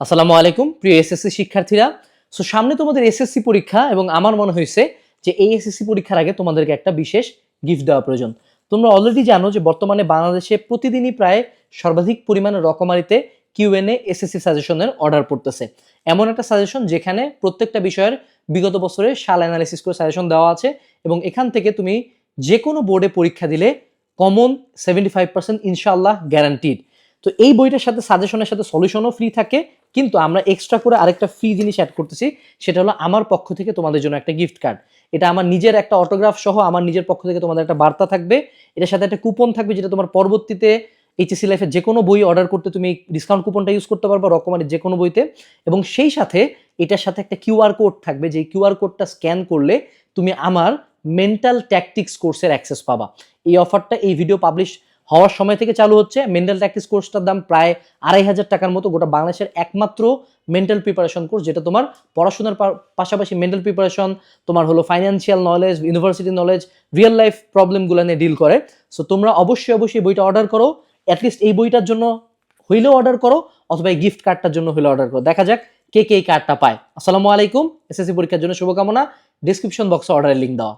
আসসালামু আলাইকুম, প্রিয় এসএসসি শিক্ষার্থীরা। সো সামনে তোমাদের এসএসসি পরীক্ষা এবং আমার মনে হয়েছে যে এই এসএসসি পরীক্ষার আগে তোমাদেরকে একটা বিশেষ গিফট দেওয়া প্রয়োজন। তোমরা অলরেডি জানো যে বর্তমানে বাংলাদেশে প্রতিদিনই প্রায় সর্বাধিক পরিমাণে রকমারিতে কিউএনএ এসএসসি সাজেশনের অর্ডার পড়তেছে। এমন একটা সাজেশন যেখানে প্রত্যেকটা বিষয়ের বিগত বছরে সাল অ্যানালিসিস করে সাজেশন দেওয়া আছে এবং এখান থেকে তুমি যে কোনো বোর্ডে পরীক্ষা দিলে কমন সেভেন্টি ফাইভ পার্সেন্ট ইনশাল্লাহ গ্যারান্টিড তো এই বইটার সাথে সাজেশনের সাথে সলিউশনও ফ্রি থাকে, কিন্তু আমরা এক্সট্রা করে আরেকটা ফ্রি জিনিস অ্যাড করতেছি, সেটা হলো আমার পক্ষ থেকে তোমাদের জন্য একটা গিফট কার্ড এটা আমার নিজের একটা অটোগ্রাফ সহ আমার নিজের পক্ষ থেকে তোমাদের একটা বার্তা থাকবে, এটার সাথে একটা কুপন থাকবে যেটা তোমার পরবর্তীতে এইচএসসি লাইফে যে কোনো বই অর্ডার করতে তুমি ডিসকাউন্ট কুপনটা ইউজ করতে পারবে রকমারি যে কোনো বইতে, এবং সেই সাথে এটার সাথে একটা কিউআর কোড থাকবে যে কিউআর কোডটা স্ক্যান করলে তুমি আমার মেন্টাল ট্যাকটিক্স কোর্সের অ্যাক্সেস পাবা। এই অফারটা এই ভিডিও পাবলিশ হওয়ার সময় থেকে চালু হচ্ছে। মেন্টাল প্র্যাকটিস কোর্সটার দাম প্রায় আড়াই হাজার টাকার মতো গোটা বাংলাদেশের একমাত্র মেন্টাল প্রিপারেশন কোর্স যেটা তোমার পড়াশোনার পাশাপাশি মেন্টাল প্রিপারেশন তোমার হলো financial knowledge university knowledge real life প্রবলেমগুলো নিয়ে ডিল করে। সো তোমরা অবশ্যই অবশ্যই বইটা অর্ডার করো। অ্যাটলিস্ট এই বইটার জন্য হইলেও অর্ডার করো, অথবা এই গিফট কার্ডটার জন্য হইলেও অর্ডার করো। দেখা যাক কে কে এই কার্ডটা পায়। আসসালামু আলাইকুম। এসএসসি পরীক্ষার জন্য শুভকামনা। ডিসক্রিপশন বক্সে অর্ডারের লিঙ্ক দেওয়া।